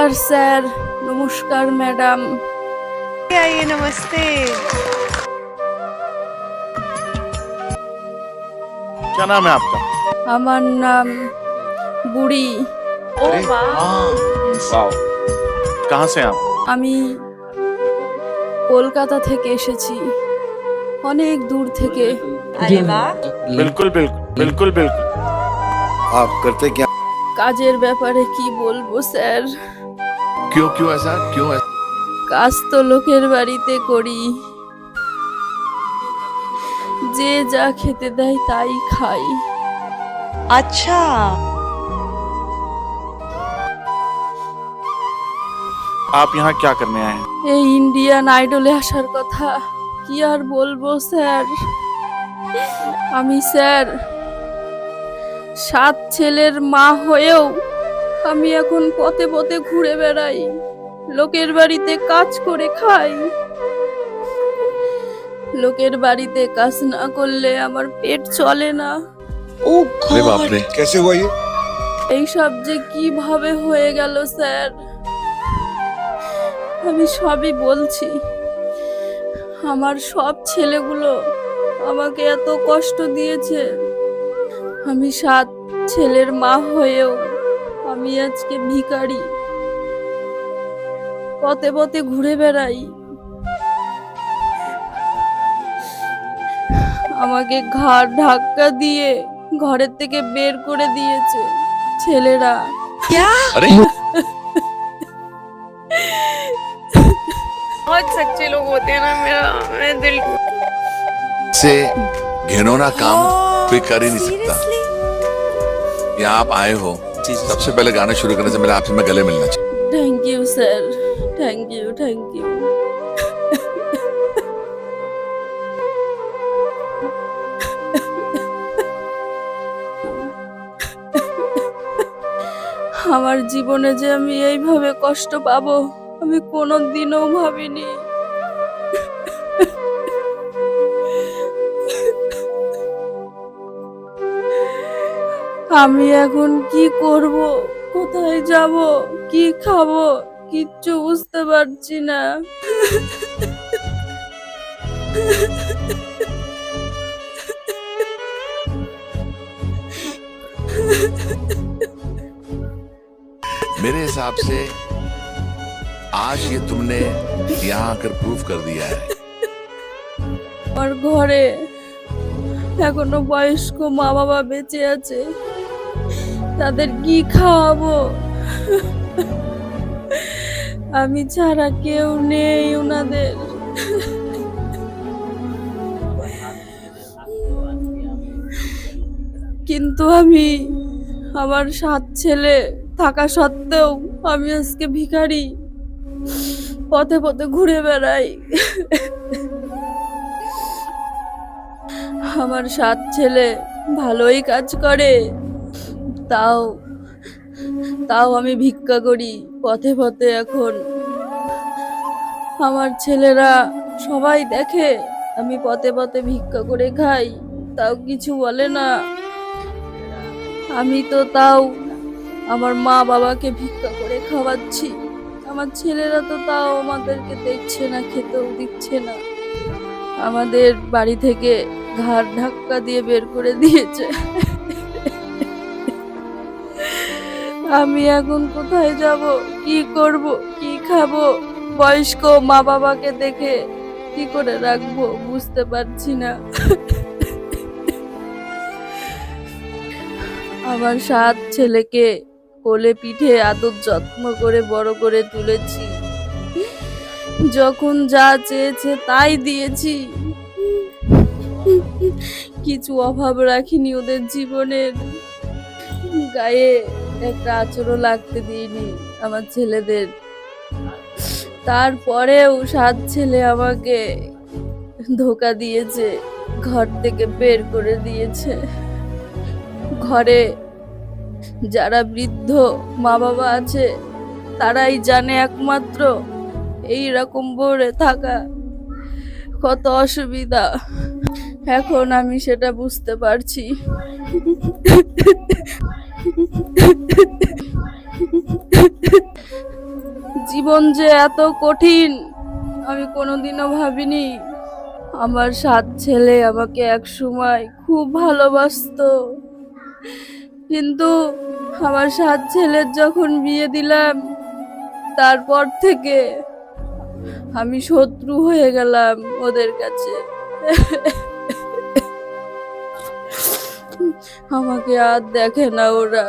নমস্কার স্যার নমস্কার ম্যাডাম आइए नमस्ते क्या नाम है आपका আমার নাম বুড়ি ओ वाह वाओ कहाँ से हैं आप আমি কলকাতা থেকে এসেছি অনেক দূর থেকে अरे वाह बिल्कुल बिल्कुल बिल्कुल बिल्कुल आप करते क्या কাজের ব্যাপারে কি বলবো স্যার क्यों क्यों ऐसा क्यों ऐसा কাজ তো লোকের বাড়িতে করি যে যা খেতে দেয় তাই খাই अच्छा आप यहाँ क्या करने आए हैं এই ইন্ডিয়ান আইডলে আসার কথা কি আর বলবো স্যার আমি স্যার সাত ছেলের মা হয়েও আমি এখন পথে পথে ঘুরে বেড়াই লোকের বাড়িতে কাজ করে খাই লোকের বাড়িতে কাজ না করলে আমার পেট চলে না ओ अरे बाप गॉड रे कैसे हुआ ये এইসব যে কিভাবে হয়ে গেল স্যার আমি সবই বলছি আমার সব ছেলেগুলো আমাকে এত কষ্ট দিয়েছে আমি সাত ছেলের মা হয়েও আমি আজকে ভিখারি পথে পথে ঘুরে বেড়াই আমাকে ঘাড় ধাক্কা দিয়ে ঘরের থেকে বের করে দিয়েছে ছেলেরা क्या अरे बहुत सच्चे लोग होते हैं ना मेरा मेरा दिल से घिनौना काम कोई कर ही नहीं सकता यहाँ आप आए हो सबसे पहले गाना शुरू करने से पहले आपसे मैं गले मिलना चाहता thank you sir thank you thank you আমার জীবনে যে আমি এইভাবে কষ্ট পাবো আমি কোনো দিনও ভাবিনি আমি এখন কি করব কোথায় যাব কি খাবো কিচ্ছু বুঝতে পারছি না मेरे हिसाब से आज ये तुमने यहाँ आकर प्रूव कर दिया है আমার ঘরে এখনো বয়স্ক মা বাবা বেঁচে আছে তাদের কি খাওয়াবো? আমি ছাড়া কেউ নেই ওনাদের কিন্তু আমি, আমার সাত ছেলে থাকা সত্ত্বেও আমি আজকে ভিখারি। পথে পথে ঘুরে বেড়াই। আমার সাত ছেলে ভালোই কাজ করে। তাও তাও আমি ভিক্ষা করি পথে পথে এখন। আমার ছেলেরা সবাই দেখে, আমি পথে পথে ভিক্ষা করে খাই, তাও কিছু বলে না। আমি তো তাও আমার মা বাবাকে ভিক্ষা করে খাওয়াচ্ছি। আমার ছেলেরা তো তাও আমাদেরকে দেখছে না, খেতেও দিচ্ছে না। আমাদের বাড়ি থেকে ঘাড় ধাক্কা দিয়ে বের করে দিয়েছে। আমি এখন কোথায় যাব? কি করব? কি খাব? বয়স্ক মা বাবাকে দেখে কি করে রাখব বুঝতে পারছি না। আমার সাত ছেলেকে কোলে পিঠে আদর যত্ন করে বড় করে তুলেছি। যখন যা চেয়েছে তাই দিয়েছি। কিছু অভাব রাখিনি ওদের জীবনের। গায়ে একটা আচরও লাগতে দিইনি আমার ছেলেদের। তারপরেও সাত ছেলে আমাকে ধোকা দিয়েছে, ঘর থেকে বের করে দিয়েছে। ঘরে যারা বৃদ্ধ মা বাবা আছে, তারাই জানে একমাত্র এই রকম বলে থাকা কত অসুবিধা। এখন আমি সেটা বুঝতে পারছি। জীবন যে এত কঠিন, আমি কোনোদিনও ভাবিনি। আমার সাত ছেলে আমাকে এক সময় খুব ভালোবাসতো। কিন্তু আমার সাত ছেলের যখন বিয়ে দিলাম, তারপর থেকে আমি শত্রু হয়ে গেলাম ওদের কাছে। আমাকে আর দেখে না ওরা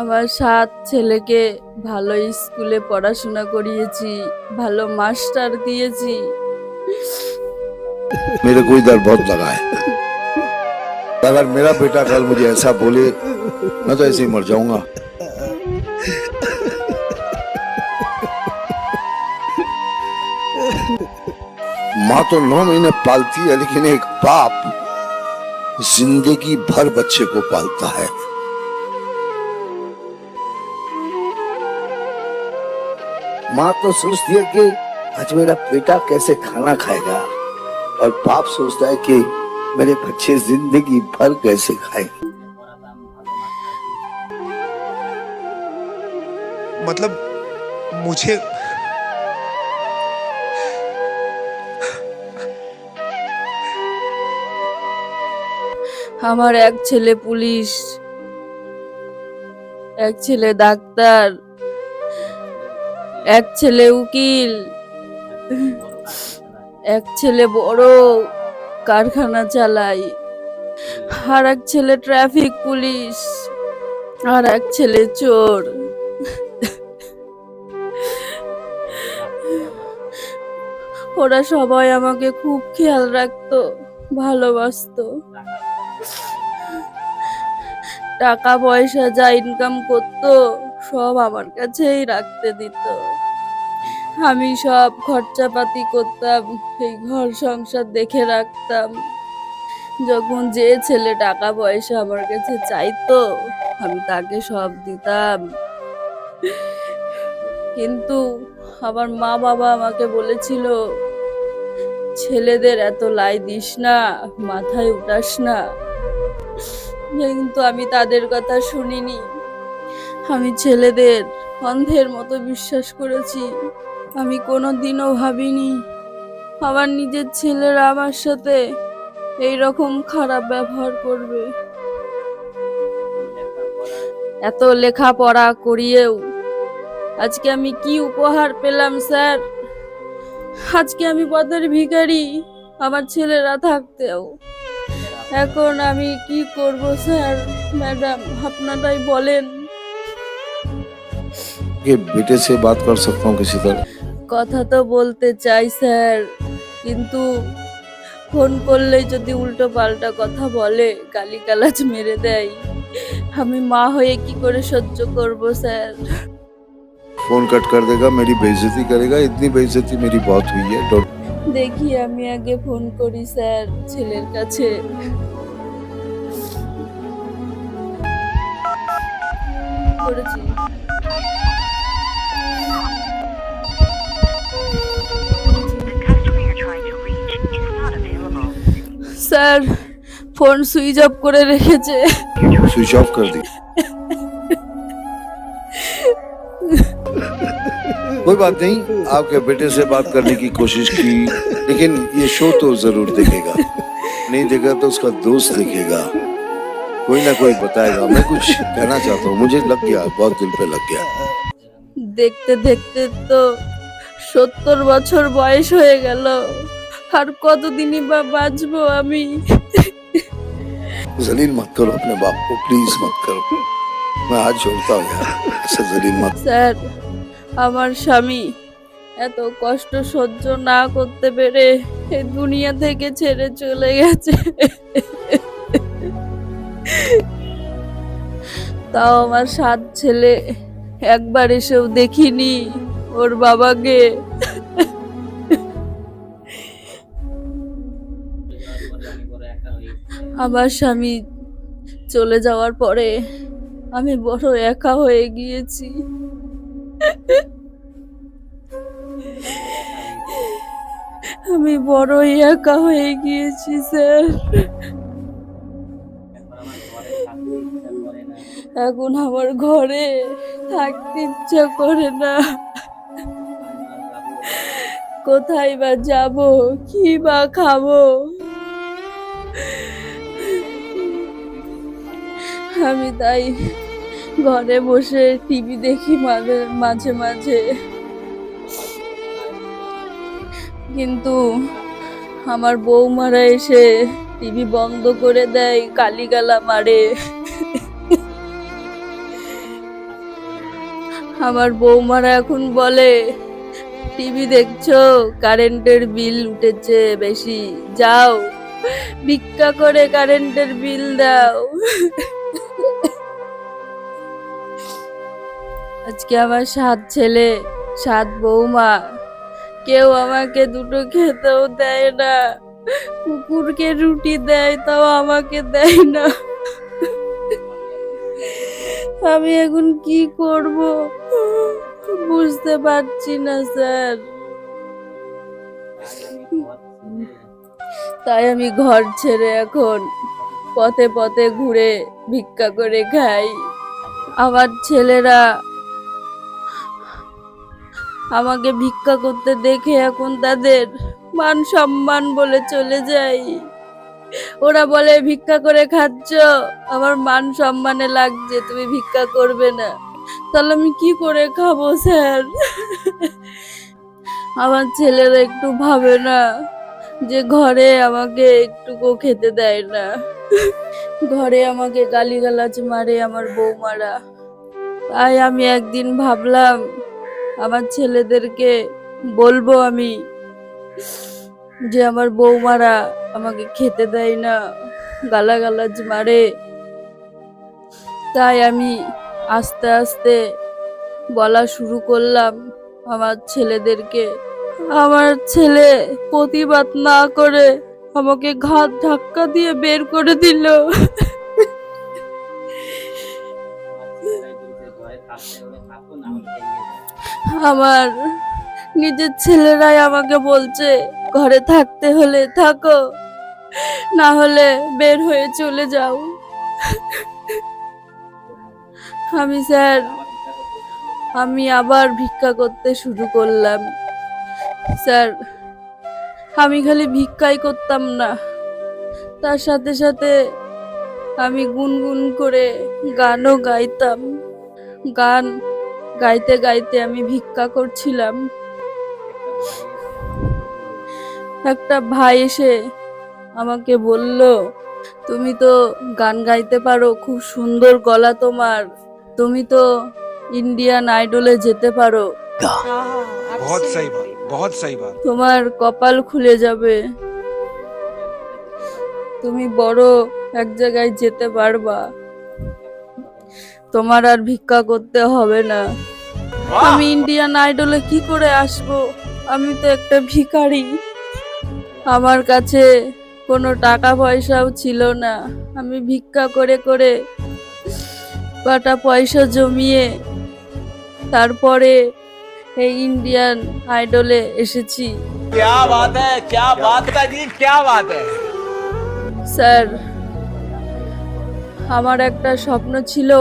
আমার সাত ছেলেকে ভালো স্কুলে পড়াশোনা করিয়েছি ভালো মাস্টার দিয়েছি मेरे को इधर बहुत लगा है अगर मेरा बेटा कल मुझे ऐसा बोले मैं तो ऐसे ही मर जाऊंगा माँ तो नौ महीने पालती है लेकिन एक बाप ज़िंदगी भर बच्चे को पालता है। माँ तो सोचती है कि आज मेरा बेटा कैसे खाना खाएगा और बाप सोचता है कि मेरे बच्चे ज़िंदगी भर कैसे खाएँगे। मतलब मुझे আমার এক ছেলে পুলিশ, এক ছেলে ডাক্তার, এক ছেলে উকিল, এক ছেলে বড় কারখানা চালাই, আর এক ছেলে ট্রাফিক পুলিশ, আর এক ছেলে চোর। ওরা সবাই আমাকে খুব খেয়াল রাখতো, ভালোবাসতো। টাকা পয়সা যা ইনকাম করতো, সব আমার কাছেই রাখতে দিত। আমি সব খরচাপাতি করতাম এই ঘর সংসার দেখে রাখতাম। যখন যে ছেলে টাকা পয়সা আমার কাছে চাইতো, আমি তাকে সব দিতাম। কিন্তু আমার মা বাবা আমাকে বলেছিল, ছেলেদের এত লাই দিস না, মাথায় উঠাস না। কিন্তু আমি তাদের কথা শুনিনি। আমি ছেলেদের অন্ধের মতো বিশ্বাস করেছি। আমি কোনো দিনও ভাবিনি, আমার নিজের ছেলেরা আমার সাথে এই রকম খারাপ ব্যবহার করবে। এত লেখাপড়া করিয়েও আজকে আমি কি উপহার পেলাম, স্যার? আজকে আমি পথের ভিখারি আমার ছেলেরা থাকতেও। এখন আমি কি করব স্যার ম্যাডাম আপনারাই বলেন कि बेटे से बात कर सकता हूँ किसी तरह কথা তো বলতে চাই স্যার কিন্তু ফোন করলেই যদি উল্টো পাল্টা কথা বলে গালিগালাজ মেরে দেয় আমি মা হয়ে কি করে সহ্য করব স্যার फोन कट कर देगा मेरी बेइज्जती करेगा इतनी बेइज्जती मेरी बहुत हुई है डोंट দেখি আমি আগে ফোন করি স্যার ছেলের কাছে। করেছি। স্যার, ফোন সুইচ অফ করে রেখেছে। সুইচ অফ করে দিই कोई बात नहीं आपके बेटे से बात करने की कोशिश की लेकिन ये शो तो जरूर देखेगा नहीं देगा तो उसका दोस्त देखेगा कोई ना कोई बताएगा मैं कुछ कहना चाहता हूँ मुझे लग गया बहुत दिल पे लग गया দেখতে দেখতে তো সত্তর বছর বয়স হয়ে গেল আর কতদিনই বা বাঁচবো আমি जलील मत करो अपने बाप को प्लीज मत करो मैं हाथ जोड़ता हूँ यार ऐसे जलील मत স্যার আমার স্বামী। এত কষ্ট সহ্য না করতে পেরে এই দুনিয়া থেকে ছেড়ে চলে গেছে। তাও আমার সাত ছেলে, একবার এসেও দেখিনি ওর বাবাকে। আমার স্বামী চলে যাওয়ার পরে আমি বড় একা হয়ে গিয়েছি। আমি বড় একা হয়ে গিয়েছি, স্যার। এখন আমার ঘরে থাকতে ইচ্ছা করে না। কোথায় বা যাব, কি বা খাব? আমি তাই ঘরে বসে টিভি দেখি মাঝে মাঝে মাঝে। কিন্তু আমার বৌমারা এসে টিভি বন্ধ করে দেয়, কালিগালা মারে। আমার বৌমারা এখন বলে, টিভি দেখছ? কারেন্টের বিল উঠেছে বেশি। যাও, ভিক্ষা করে কারেন্টের বিল দাও। আজকে আমার সাত ছেলে, সাত বৌমা। কেউ আমাকে দুটো খেতেও দেয় না, কুকুরকে রুটি দেয় তাও আমাকে দেয় না। আমি এখন কি করব? বুঝতে পারছি না, স্যার। তাই আমি ঘর ছেড়ে এখন পথে পথে ঘুরে ভিক্ষা করে খাই। আমার ছেলেরা আমাকে ভিক্ষা করতে দেখে এখন তাদের মান সম্মান বলে চলে যাই ওরা বলে, ভিক্ষা করে খাচ্ছ? আমার মান সম্মানে লাগছে, তুমি ভিক্ষা করবে না। তাহলে আমি কি করে খাব, স্যার? আমার ছেলেরা একটু ভাবে না যে ঘরে আমাকে একটুকু খেতে দেয় না। ঘরে আমাকে গালিগালাজ মারে আমার বৌমারা তাই আমি একদিন ভাবলাম আমার ছেলেদেরকে বলব আমি যে আমার বৌমারা আমাকে খেতে দেয় না, গালাগালাজ মারে। তাই আমি আস্তে আস্তে বলা শুরু করলাম, আমার ছেলেদেরকে। আমার ছেলে প্রতিবাদ না করে আমাকে ঘাত ধাক্কা দিয়ে বের করে দিল। আমার নিজের ছেলেরাই আমাকে বলছে, ঘরে থাকতে হলে থাকো, না হলে বের হয়ে চলে যাও। আমি স্যার, আমি আবার ভিক্ষা করতে শুরু করলাম। স্যার, আমি খালি ভিক্ষাই করতাম না। তার সাথে সাথে আমি গুনগুন করে গানও গাইতাম। গান গাইতে গাইতে আমি ভিক্ষা করছিলাম। একটা ভাই এসে আমাকে বলল তুমি তো গান গাইতে পারো খুব সুন্দর গলা তোমার। তুমি তো ইন্ডিয়ান আইডলে যেতে পারো। তোমার কপাল খুলে যাবে। তুমি বড় এক জায়গায় যেতে পারবা। তোমার আর ভিক্ষা করতে হবে না। আমি ইন্ডিয়ান আইডলে কি করে আসব? আমি তো একটা ভিখারি। আমার কাছে কোনো টাকা পয়সাও ছিল না। আমি ভিক্ষা করে করে কটা পয়সা জমিয়ে তারপরে এই ইন্ডিয়ান আইডলে এসেছি। স্যার আমার একটা স্বপ্ন ছিল।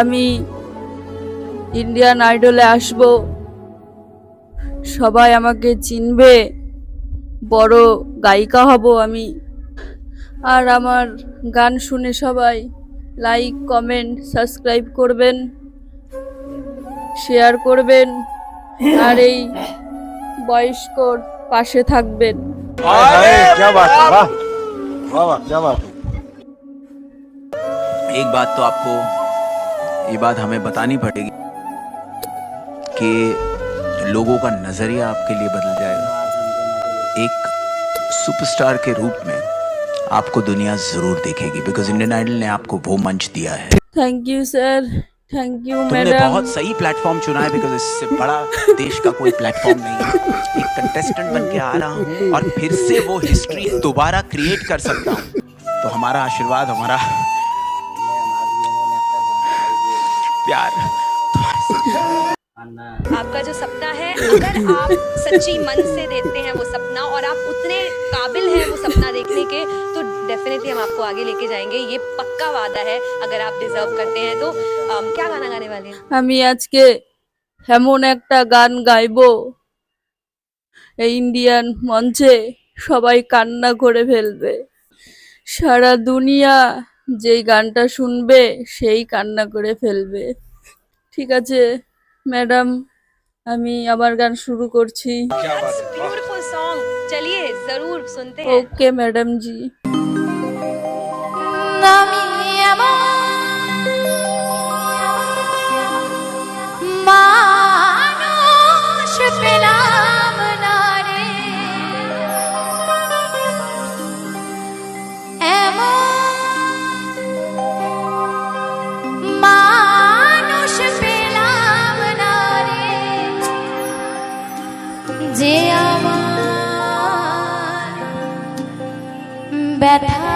আমি ইন্ডিয়ান আইডলে আসব সবাই আমাকে চিনবে বড় গায়িকা হব আমি আর আমার গান শুনে সবাই লাইক কমেন্ট সাবস্ক্রাইব করবেন শেয়ার করবেন আর এই বয়স্কর পাশে থাকবেন क्या बात है वाह वाह वाह क्या बात है एक बात तो आपको ये बात हमें बतानी पड़ेगी कि लोगों का नज़रिया आपके लिए बदल जाएगा। एक सुपरस्टार के रूप में आपको दुनिया ज़रूर देखेगी बिकॉज़ इंडियन आइडल ने आपको वो मंच दिया है। Thank you sir thank you madam बहुत सही प्लेटफॉर्म चुना है बिकॉज़ इससे बड़ा देश का कोई प्लेटफॉर्म नहीं है। एक कंटेस्टेंट बन के आ रहा हूँ और फिर से वो हिस्ट्री दोबारा क्रिएट कर सकता हूँ। तो हमारा आशीर्वाद हमारा प्यार आपका जो सपना है अगर आप सच्ची मन से देते हैं वो सपना और आप उतने काबिल हैं वो सपना देखने के तो डेफिनेटली डेफिनेटली हम आपको आगे लेके जाएंगे ये पक्का वादा है अगर आप डिजर्व करते हैं तो अम, क्या गाना गाने वाले हैं আমি আজকে এমন একটা গান গাইবো এই ইন্ডিয়ান মঞ্চে সবাই কান্না করে ফেলবে সারা দুনিয়া যেই গানটা শুনবে সেই কান্না করে ফেলবে। ঠিক আছে ম্যাডাম আমি আবার গান শুরু করছি। ওকে ম্যাডাম জি ব্যথা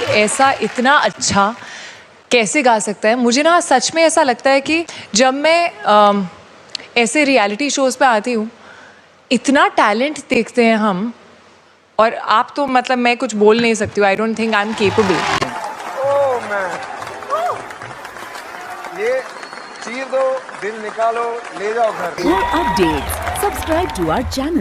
ऐसा इतना अच्छा कैसे गा सकता है? मुझे ना सच में ऐसा लगता है कि जब मैं अम, ऐसे रियलिटी शोज़ पे आती हूँ इतना टैलेंट देखते हैं हम और आप तो मतलब मैं कुछ बोल नहीं सकती हूँ। I don't think I am capable ये चीर दो दिल निकालो ले जाओ घर। Updates, subscribe to our channel.